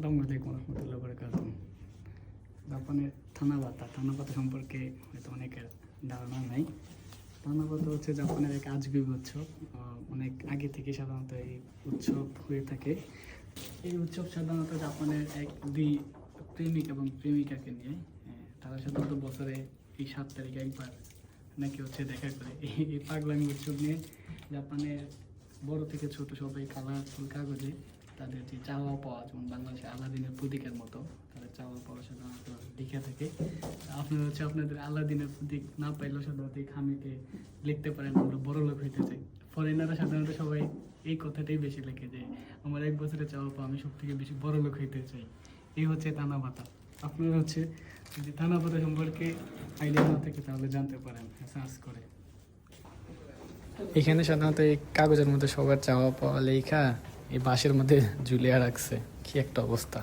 আসসালামু আলাইকুম রহমতুল্লাহ বরকাত জাপানের থানা পাতা থানা পাতা সম্পর্কে হয়তো অনেকের ধারণা নাই। থানা পাতা হচ্ছে জাপানের এক আজীবী উৎসব। অনেক আগে থেকে সাধারণত এই উৎসব হয়ে থাকে। এই উৎসব সাধারণত জাপানের এক দুই প্রেমিক এবং প্রেমিকাকে নিয়ে তারা সাধারণত বছরে এই সাত তারিখে একবার নাকি হচ্ছে দেখা করে। এই এই পাগলামি উৎসব নিয়ে জাপানের বড় থেকে ছোট সবাই কালারফুল কাগজে তাদের যে চাওয়া পাওয়া, যেমন বাংলাদেশে আলাদিনের প্রতীকের মতো তাদের চাওয়া পাওয়া সাধারণত লিখে থাকে। আপনারা হচ্ছে আপনাদের আলাদিনের প্রতীক না পাইলেও সাধারণত এই খামিকে লিখতে পারেন, আমরা বড় লোক হইতে চাই। ফরেনাররা সাধারণত সবাই এই কথাটাই বেশি লেখে যে, আমার এক বছরে চাওয়া পাওয়া, আমি সব থেকে বেশি বড় লোক হইতে চাই। এই হচ্ছে টানা ভাতা। আপনারা হচ্ছে যদি টানা ভাতা সম্পর্কে আইডিয়া না থাকে, তাহলে জানতে পারেন সার্চ করে। এখানে সাধারণত এই কাগজের মধ্যে সবার চাওয়া পাওয়া লেখা এই বাঁশের মধ্যে ঝুলিয়ে রাখছে। কি একটা অবস্থা।